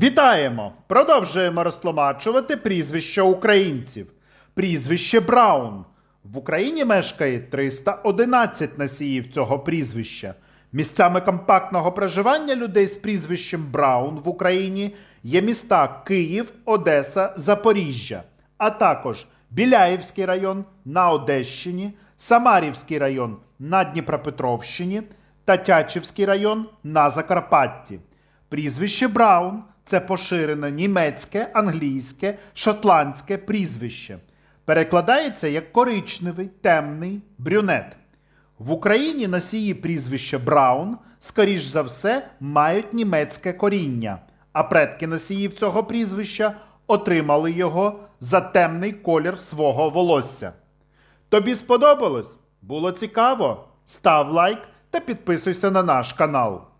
Вітаємо! Продовжуємо розтлумачувати прізвища українців. Прізвище Браун. В Україні мешкає 311 носіїв цього прізвища. Місцями компактного проживання людей з прізвищем Браун в Україні є міста Київ, Одеса, Запоріжжя, а також Біляївський район на Одещині, Самарівський район на Дніпропетровщині та Тячівський район на Закарпатті. Прізвище Браун це поширене німецьке, англійське, шотландське прізвище. Перекладається як коричневий, темний, брюнет. В Україні носії прізвища Браун, скоріш за все, мають німецьке коріння, а предки носіїв цього прізвища отримали його за темний колір свого волосся. Тобі сподобалось? Було цікаво? Став лайк та підписуйся на наш канал.